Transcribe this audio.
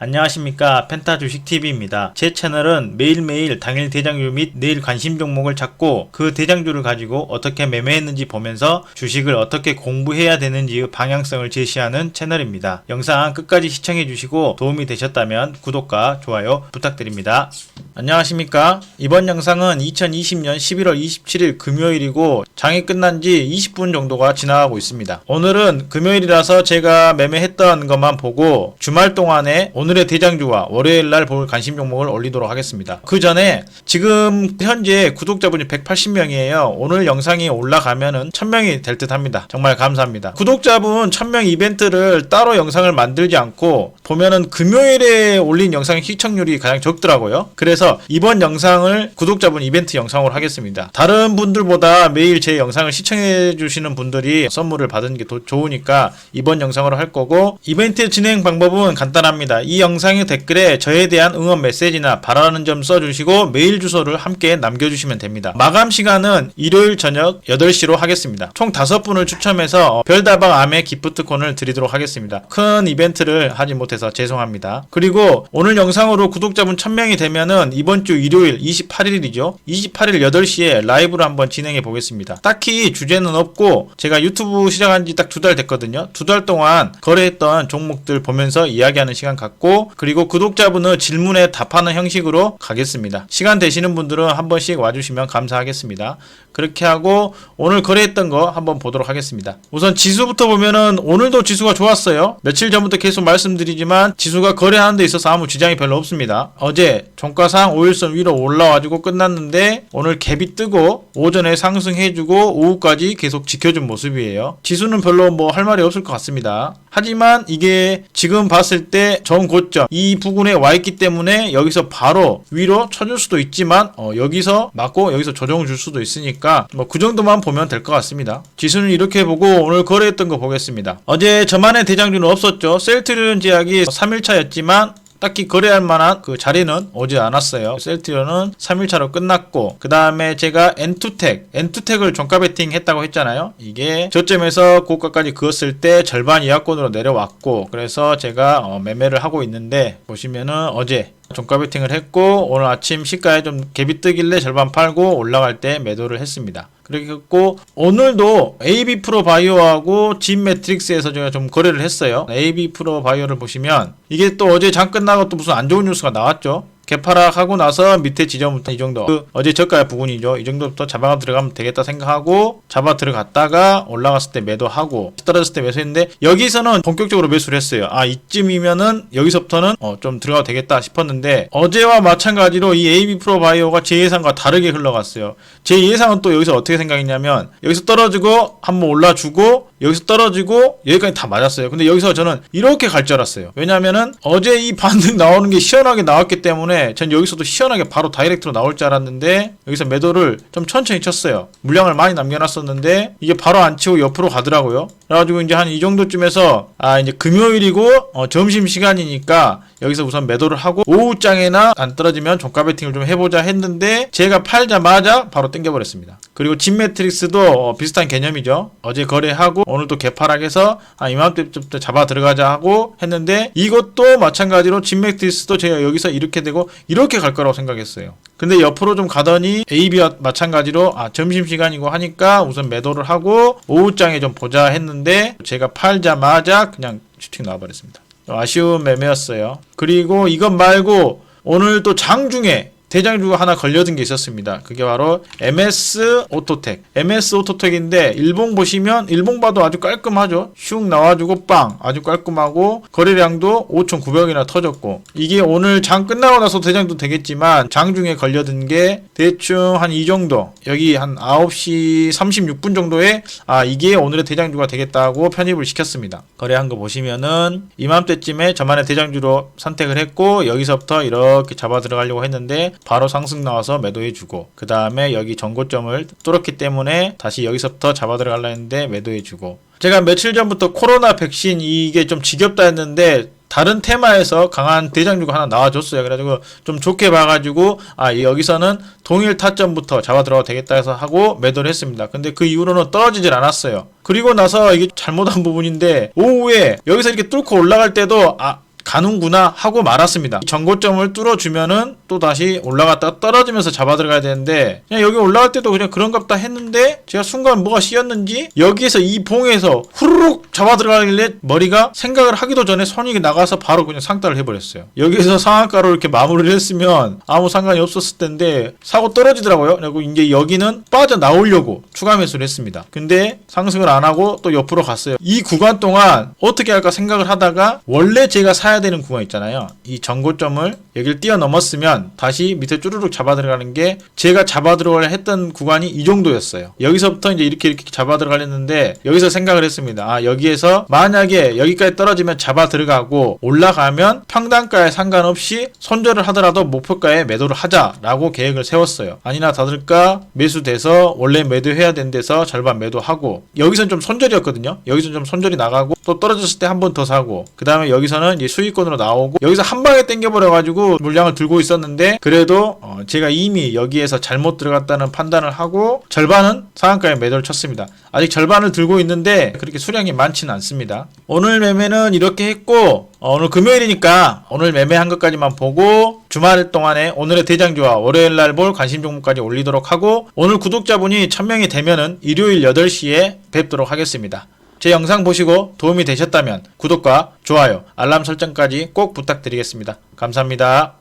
안녕하십니까 펜타 주식TV입니다. 제 채널은 매일매일 당일 대장주 및 내일 관심 종목을 찾고 그 대장주를 가지고 어떻게 매매했는지 보면서 주식을 어떻게 공부해야 되는지의 방향성을 제시하는 채널입니다. 영상 끝까지 시청해 주시고 도움이 되셨다면 구독과 좋아요 부탁드립니다. 안녕하십니까 이번 영상은 2020년 11월 27일 금요일이고 장이 끝난 지 20분 정도가 지나가고 있습니다. 오늘은 금요일이라서 제가 매매했던 것만 보고 주말 동안에 오늘 의 대장주와 월요일 날 볼 관심 종목을 올리도록 하겠습니다. 그 전에 지금 현재 구독자분이 180명이에요. 오늘 영상이 올라가면은 1000명이 될 듯 합니다. 정말 감사합니다. 구독자분 1000명 이벤트를 따로 영상을 만들지 않고 보면은 금요일에 올린 영상의 시청률이 가장 적더라고요. 그래서 이번 영상을 구독자분 이벤트 영상으로 하겠습니다. 다른 분들보다 매일 제 영상을 시청해 주시는 분들이 선물을 받은 게 더 좋으니까 이번 영상으로 할 거고 이벤트 진행 방법은 간단합니다. 이 영상의 댓글에 저에 대한 응원 메시지나 바라는 점 써주시고 메일 주소를 함께 남겨주시면 됩니다. 마감 시간은 일요일 저녁 8시로 하겠습니다. 총 5분을 추첨해서 별다방 아메 기프트콘을 드리도록 하겠습니다. 큰 이벤트를 하지 못해서 죄송합니다. 그리고 오늘 영상으로 구독자분 1000명이 되면은 이번 주 일요일 28일이죠. 28일 8시에 라이브로 한번 진행해 보겠습니다. 딱히 주제는 없고 제가 유튜브 시작한 지 딱 두 달 됐거든요. 두 달 동안 거래했던 종목들 보면서 이야기하는 시간 갖고 그리고 구독자분은 질문에 답하는 형식으로 가겠습니다. 시간 되시는 분들은 한 번씩 와주시면 감사하겠습니다. 그렇게 하고 오늘 거래했던 거 한번 보도록 하겠습니다. 우선 지수부터 보면은 오늘도 지수가 좋았어요. 며칠 전부터 계속 말씀드리지만 지수가 거래하는 데 있어서 아무 지장이 별로 없습니다. 어제 종가상 5일선 위로 올라와주고 끝났는데 오늘 갭이 뜨고 오전에 상승해주고 오후까지 계속 지켜준 모습이에요. 지수는 별로 뭐 할 말이 없을 것 같습니다. 하지만 이게 지금 봤을 때 전 고점 이 부근에 와 있기 때문에 여기서 바로 위로 쳐줄 수도 있지만 어, 여기서 맞고 여기서 조정 줄 수도 있으니까 뭐 그 정도만 보면 될 것 같습니다. 지수는 이렇게 보고 오늘 거래했던 거 보겠습니다. 어제 저만의 대장주는 없었죠. 셀트리온 제약이 3일차였지만 딱히 거래할 만한 그 자리는 오지 않았어요. 셀트리온은 3일차로 끝났고 그 다음에 제가 엔투텍, 엔투텍을 종가 베팅 했다고 했잖아요. 이게 저점에서 고가까지 그었을 때 절반 이하권으로 내려왔고 그래서 제가 어, 매매를 하고 있는데 보시면은 어제 종가 베팅을 했고 오늘 아침 시가에 좀 갭이 뜨길래 절반 팔고 올라갈 때 매도를 했습니다. 그리고 오늘도 AB 프로 바이오하고 진 매트릭스에서 제가 좀 거래를 했어요. AB 프로 바이오를 보시면 이게 또 어제 장 끝나고 또 무슨 안 좋은 뉴스가 나왔죠. 개파락 하고 나서 밑에 지점부터 이 정도. 그 어제 저가 부분이죠. 이 정도부터 잡아 들어가면 되겠다 생각하고 잡아 들어갔다가 올라갔을 때 매도하고 떨어졌을 때 매수했는데 여기서는 본격적으로 매수를 했어요. 아 이쯤이면은 여기서부터는 어, 좀 들어가도 되겠다 싶었는데 어제와 마찬가지로 이 AB 프로 바이오가 제 예상과 다르게 흘러갔어요. 제 예상은 또 여기서 어떻게 생각했냐면 여기서 떨어지고 한번 올라주고 여기서 떨어지고 여기까지 다 맞았어요. 근데 여기서 저는 이렇게 갈 줄 알았어요. 왜냐면은 어제 이 반등 나오는 게 시원하게 나왔기 때문에 전 여기서도 시원하게 바로 다이렉트로 나올 줄 알았는데 여기서 매도를 좀 천천히 쳤어요. 물량을 많이 남겨놨었는데 이게 바로 안 치고 옆으로 가더라고요. 그래가지고 이제 한 이 정도쯤에서 아 이제 금요일이고 어, 점심 시간이니까 여기서 우선 매도를 하고 오후장에나 안 떨어지면 종가 베팅을 좀 해보자 했는데 제가 팔자마자 바로 땡겨버렸습니다. 그리고 진 매트릭스도 어, 비슷한 개념이죠. 어제 거래하고 오늘도 개파락 해서 아 이맘때부터 잡아 들어가자 하고 했는데 이것도 마찬가지로 진 매트릭스도 제가 여기서 이렇게 되고 이렇게 갈 거라고 생각했어요. 근데 옆으로 좀 가더니 AB와 마찬가지로 아 점심 시간이고 하니까 우선 매도를 하고 오후장에 좀 보자 했는데 제가 팔자마자 그냥 슈팅 나와버렸습니다. 좀 아쉬운 매매였어요. 그리고 이것 말고 오늘 또 장중에 대장주가 하나 걸려든 게 있었습니다. 그게 바로 MS 오토텍. MS 오토텍인데 일봉 보시면 일봉 봐도 아주 깔끔하죠. 슉 나와주고 빵 아주 깔끔하고 거래량도 5,900이나 터졌고 이게 오늘 장 끝나고 나서 대장도 되겠지만 장중에 걸려든 게 대충 한 이 정도 여기 한 9시 36분 정도에 아 이게 오늘의 대장주가 되겠다고 편입을 시켰습니다. 거래한 거 보시면은 이맘때쯤에 저만의 대장주로 선택을 했고 여기서부터 이렇게 잡아 들어가려고 했는데 바로 상승 나와서 매도해주고 그 다음에 여기 전고점을 뚫었기 때문에 다시 여기서부터 잡아 들어가려 했는데 매도해주고 제가 며칠 전부터 코로나 백신 이게 좀 지겹다 했는데 다른 테마에서 강한 대장주가 하나 나와줬어요. 그래가지고 좀 좋게 봐가지고 아 여기서는 동일 타점부터 잡아 들어가도 되겠다 해서 하고 매도를 했습니다. 근데 그 이후로는 떨어지질 않았어요. 그리고 나서 이게 잘못한 부분인데 오후에 여기서 이렇게 뚫고 올라갈 때도 아 가는구나 하고 말았습니다. 전고점을 뚫어주면은 또 다시 올라갔다 떨어지면서 잡아 들어가야 되는데 그냥 여기 올라갈 때도 그냥 그런갑다 했는데 제가 순간 뭐가 씌었는지 여기에서 이 봉에서 후루룩 잡아 들어가길래 머리가 생각을 하기도 전에 손이 나가서 바로 그냥 상따를 해버렸어요. 여기서 상한가로 이렇게 마무리를 했으면 아무 상관이 없었을 텐데 사고 떨어지더라고요. 그리고 이제 여기는 빠져 나오려고 추가 매수를 했습니다. 근데 상승을 안 하고 또 옆으로 갔어요. 이 구간 동안 어떻게 할까 생각을 하다가 원래 제가 사야 되는 구간 있잖아요. 이 전고점을 여기를 뛰어넘었으면 다시 밑에 쭈르륵 잡아 들어가는 게 제가 잡아 들어가려 했던 구간이 이 정도였어요. 여기서부터 이제 이렇게 이렇게 잡아 들어가려는데 여기서 생각을 했습니다. 아 여기에서 만약에 여기까지 떨어지면 잡아 들어가고 올라가면 평단가에 상관없이 손절을 하더라도 목표가에 매도를 하자라고 계획을 세웠어요. 아니나 다를까 매수돼서 원래 매도해야 되는 데서 절반 매도하고 여기선 좀 손절이었거든요. 여기서 좀 손절이 나가고 또 떨어졌을 때 한 번 더 사고 그 다음에 여기서는 수익권으로 나오고 여기서 한 방에 땡겨버려 가지고 물량을 들고 있었는데 그래도 어, 제가 이미 여기에서 잘못 들어갔다는 판단을 하고 절반은 상한가에 매도를 쳤습니다. 아직 절반을 들고 있는데 그렇게 수량이 많지는 않습니다. 오늘 매매는 이렇게 했고 어, 오늘 금요일이니까 오늘 매매한 것까지만 보고 주말 동안에 오늘의 대장주와 월요일 날 볼 관심 종목까지 올리도록 하고 오늘 구독자분이 1000명이 되면은 일요일 8시에 뵙도록 하겠습니다. 제 영상 보시고 도움이 되셨다면 구독과 좋아요, 알람 설정까지 꼭 부탁드리겠습니다. 감사합니다.